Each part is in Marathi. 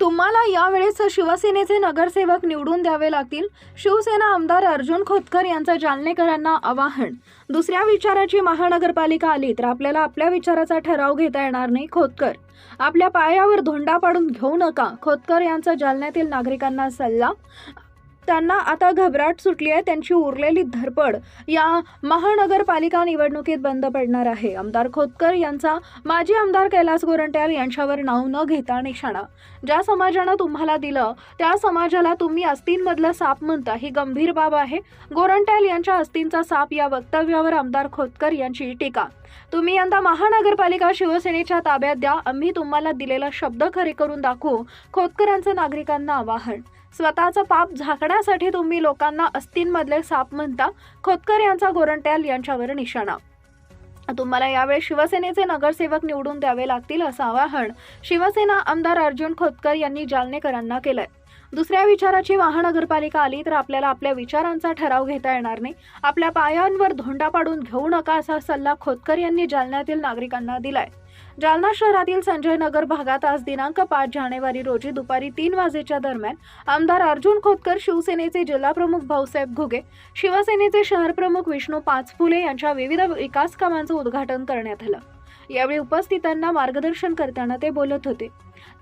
तुम्हाला यावेळेस शिवसेनेचे नगरसेवक निवडून द्यावे लागतील? शिवसेना आमदार अर्जुन खोतकर यांचं जालनेकरांना आवाहन. दुसऱ्या विचाराची महानगरपालिका आली तर आपल्याला आपल्या विचाराचा ठराव घेता येणार नाही खोतकर. आपल्या पायावर धोंडा पाडून घेऊ नका खोतकर यांचा जालन्यातील नागरिकांना सल्ला. त्यांना आता घबराट सुटली आहे. त्यांची उरलेली धरपड या महानगरपालिका निवडणुकीत बंद पडणार आहे. आमदार खोतकर यांचा माजी आमदार कैलास गोरंट्याल यांच्यावर नाव न घेता निशाणा. ज्या समाजानं तुम्हाला दिलं त्या समाजाला तुम्ही अस्थींमधला साप म्हणता ही गंभीर बाब आहे. गोरंट्याल यांच्या अस्तींचा साप या वक्तव्यावर आमदार खोतकर यांची टीका. तुम्ही यंदा महानगरपालिका शिवसेनेच्या ताब्यात द्या. आम्ही तुम्हाला दिलेला शब्द खरे करून दाखवू. खोतकरांचं नागरिकांना आवाहन. स्वतःचं पाप झाकण्यासाठी तुम्ही लोकांना अस्तींमधले साप म्हणता. खोतकर यांचा गोरंट्याल यांच्यावर निशाणा. तुम्हाला यावेळी शिवसेनेचे नगरसेवक निवडून द्यावे लागतील असं आवाहन शिवसेना आमदार अर्जुन खोतकर यांनी जालनेकरांना केलंय. दुसऱ्या विचाराची महानगरपालिका आली तर आपल्याला आपल्या विचारांचा ठराव घेता येणार नाही. आपल्या पायांवर धोंडा पाडून घेऊ नका असा सल्ला खोतकर यांनी जालन्यातील नागरिकांना दिलाय. जालना शहरातील संजय नगर भागात आज दिनांक पाच जानेवारी रोजी दुपारी तीन वाजेच्या दरम्यान आमदार अर्जुन खोतकर शिवसेनेचे जिल्हाप्रमुख भाऊसाहेब घुगे शिवसेनेचे शहरप्रमुख विष्णू पाचफुले यांच्या विविध विकास कामांचं उद्घाटन करण्यात आलं. यावेळी उपस्थितांना मार्गदर्शन करताना ते बोलत होते.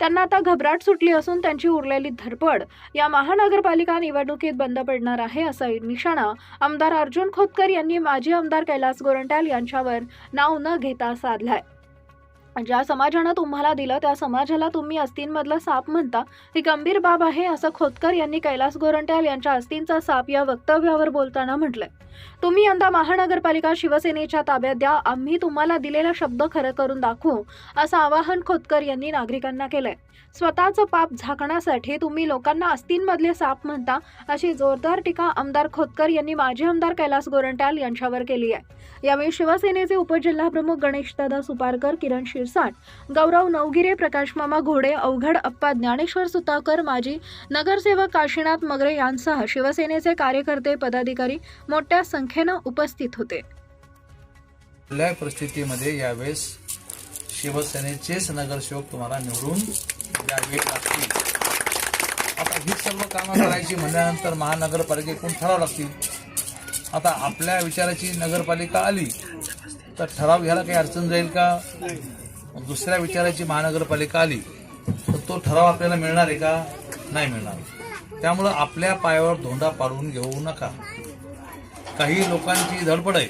त्यांना आता घबराट सुटली असून त्यांची उरलेली धडपड या महानगरपालिका निवडणुकीत बंद पडणार आहे असा निशाणा आमदार अर्जुन खोतकर यांनी माजी आमदार कैलास गोरंट्याल यांच्यावर नाव न घेता साधलाय. ज्या समाजानं तुम्हाला दिलं त्या समाजाला तुम्ही अस्थींमधला साप म्हणता ही गंभीर बाब आहे असं खोतकर यांनी कैलास गोरंट्याल यांच्या अस्तींचा साप या वक्तव्यावर बोलताना म्हटलंय. तुम्ही यंदा महानगरपालिका शिवसेनेच्या ताब्यात द्या आम्ही तुम्हाला दिलेला शब्द खरं करून दाखवू असं आवाहन खोतकर यांनी नागरिकांना केलंय. स्वतःचं पाप झाकण्यासाठी तुम्ही लोकांना अस्तींमधले साप म्हणता अशी जोरदार टीका आमदार खोतकर यांनी माजी आमदार कैलास गोरंट्याल यांच्यावर केली आहे. यावेळी शिवसेनेचे उपजिल्हाप्रमुख गणेशदादा सुपारकर किरण शिरसाट गौरव नवगिरे प्रकाशमामा घोडे अवघड अप्पा ज्ञानेश्वर सुताकर माजी नगरसेवक काशीनाथ मगरे यांसह शिवसेनेचे कार्यकर्ते पदाधिकारी मोठ्या संख्येनं उपस्थित होते. कुठल्याही परिस्थितीमध्ये यावेळेस शिवसेनेचेच नगरसेवक तुम्हाला निवडून द्यावे लागतील. आता ही सर्व कामं करायची म्हणल्यानंतर महानगरपालिकेकडून ठराव लागतील. आता आपल्या विचाराची नगरपालिका आली तर ठराव घ्यायला काही अडचण जाईल का? दुसऱ्या विचाराची महानगरपालिका आली तर तो ठराव आपल्याला मिळणार आहे का? नाही मिळणार. त्यामुळं आपल्या पायावर धोंडा पाडून घेऊ नका. काही लोकांची धडपड आहे.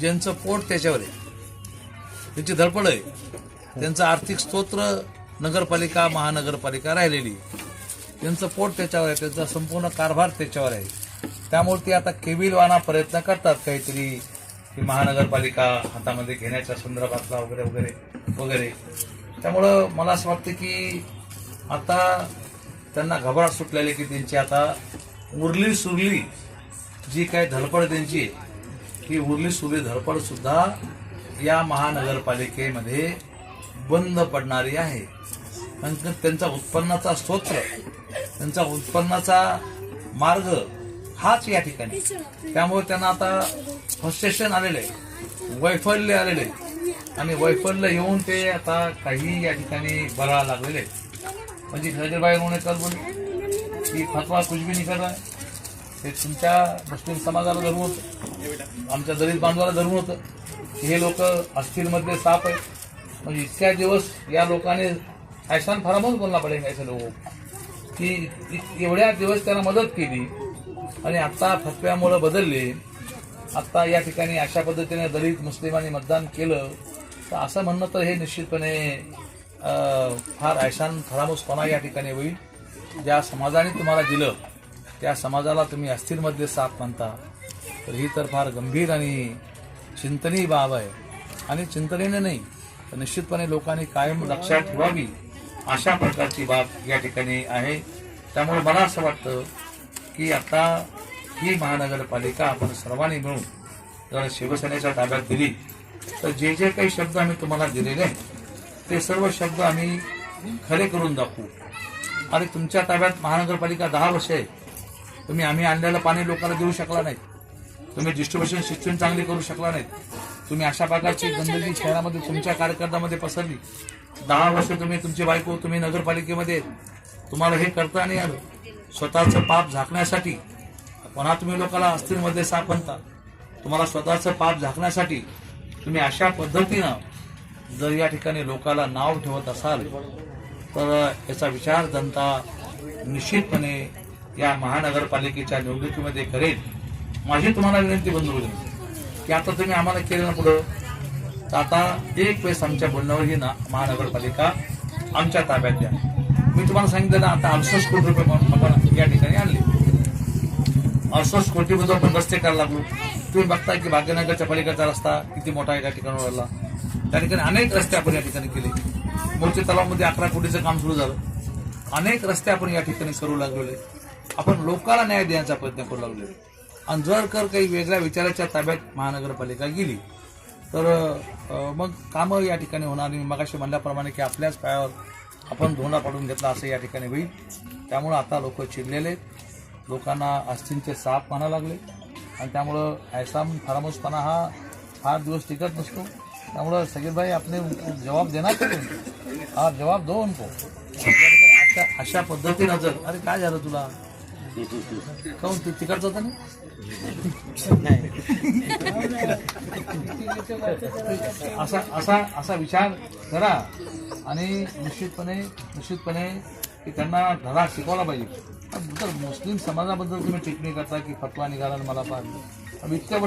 ज्यांचं पोट त्याच्यावर आहे. त्यांची धडपड आहे त्यांचं आर्थिक स्तोत्र नगरपालिका महानगरपालिका राहिलेली. त्यांचं पोट त्याच्यावर आहे त्यांचा संपूर्ण कारभार त्याच्यावर आहे. त्यामुळे ते आता केबिलवाना प्रयत्न करतात काहीतरी. की महानगरपालिका हातामध्ये घेण्याच्या संदर्भातला वगैरे वगैरे वगैरे. त्यामुळं मला असं वाटतं की आता त्यांना घबराट सुटलेली की त्यांची आता उरली सुरली जी काय धडपड त्यांची आहे, ही उरली सुरली धडपडसुद्धा या महानगरपालिकेमध्ये बंद पडणारी आहे. कारण त्यांचा उत्पन्नाचा स्तोत्र त्यांचा उत्पन्नाचा मार्ग हाच या ठिकाणी. त्यामुळे त्यांना आता फ्रस्ट्रेशन आलेलं आहे. वैफल्य आलेलं आहे. आणि वैफल्य येऊन ते आता काही या ठिकाणी बरा लागलेले आहेत म्हणजे खजरबाई उन्होंने कल बोली की फतवा कुछ भी नहीं ते तुमच्या मुस्लिम समाजाला धरून होतं. आमच्या दलित बांधवाला धरून होतं. की हे लोक अस्थिरमधले साप आहेत. म्हणजे इतक्या दिवस या लोकांनी ऐसान फरामच बोलला पडेल ऐसे लोक. की एवढ्या दिवस त्यांना मदत केली. आणि आता फतव्यामुळे बदलले. आता या ठिकाणी अशा पद्धतीने दलित मुस्लिमांनी मतदान केलं तर असं म्हणणं तर हे निश्चितपणे फार ऐशान फरामोसपणा या ठिकाणी होईल. ज्या समाजाने तुम्हाला दिलं त्या समाजाला तुम्ही अस्थिरमध्ये साथ म्हणता तर ही तर फार गंभीर आणि चिंतनीय बाब आहे. आणि चिंतनेने नाही तर निश्चितपणे लोकांनी कायम लक्षात ठेवावी अशा प्रकारची बाब या ठिकाणी आहे. त्यामुळे मला असं वाटतं की आता ही महानगरपालिका आपण सर्वांनी मिळून जर शिवसेनेच्या ताब्यात दिली तर जे जे काही शब्द आम्ही तुम्हाला दिलेले आहेत ते सर्व शब्द आम्ही खरे करून दाखवू. आणि तुमच्या ताब्यात महानगरपालिका दहा वर्ष आहे तुम्ही आम्ही आणलेलं पाणी लोकांना देऊ शकला नाहीत. तुम्ही डिस्ट्रीब्युशन सिस्टीम चांगली करू शकला नाहीत. तुम्ही अशा प्रकारची गंदगी शहरामध्ये तुमच्या कार्यकर्त्यामध्ये पसरली. दहा वर्ष तुम्ही तुमची बायको तुम्ही नगरपालिकेमध्ये. तुम्हाला हे करता नाही आलं. स्वतःचं पाप झाकण्यासाठी पुन्हा तुम्ही लोकांना अस्थिरमध्ये साप म्हणता तुम्हाला स्वतःचं पाप झाकण्यासाठी तुम्ही अशा पद्धतीनं जर या ठिकाणी लोकाला नाव ठेवत असाल तर याचा विचार जनता निश्चितपणे या महानगरपालिकेच्या निवडणुकीमध्ये करेल. माझी तुम्हाला विनंती बंधू की आता तुम्ही आम्हाला केलं ना पुढं तर आता एक वेळेस आमच्या बोलण्यावर ही ना महानगरपालिका आमच्या ताब्यात द्या. मी तुम्हाला सांगितलं ना आता अडसष्ट कोटी रुपये आपण या ठिकाणी आणले. अडसष्ट कोटीमध्ये आपण रस्ते करायला लागलो तुम्ही बघताय की भाग्यनगरच्या पलीकडचा रस्ता किती मोठा आहे ठिकाणी ठिकाणावरला त्या ठिकाणी अनेक रस्ते आपण या ठिकाणी केले. मोर्चे तलावमध्ये अकरा कोटीचं काम सुरू झालं. अनेक रस्ते आपण या ठिकाणी करू लागलेले. आपण लोकांना न्याय देण्याचा प्रयत्न करू लागलेलो. आणि जर कर काही वेगळ्या विचाराच्या ताब्यात महानगरपालिका गेली तर मग कामं या ठिकाणी होणार आणि मगाशी म्हणल्याप्रमाणे की आपल्याच पायावर आपण धोंडा पाडून घेतला असं या ठिकाणी होईल. त्यामुळं आता लोक चिडलेले लोकांना अस्थिंचे साप म्हणा लागले. आणि त्यामुळं ऐसाम फरामोसपणा हा फार दिवस टिकत नसतो. त्यामुळं सगीरभाई आपले जवाब देणार तुम्ही? हा जवाब दो उनको अशा अशा पद्धतीनं जर अरे काय झालं तुला? काऊन तू तिकडचं होता असा असा असा विचार करा आणि निश्चितपणे निश्चितपणे की त्यांना धडा शिकवला पाहिजे. तर मुस्लिम समाजाबद्दल तुम्ही टिप्पणी करता की फतवा निघाला आणि मला पाहिजे इतक्या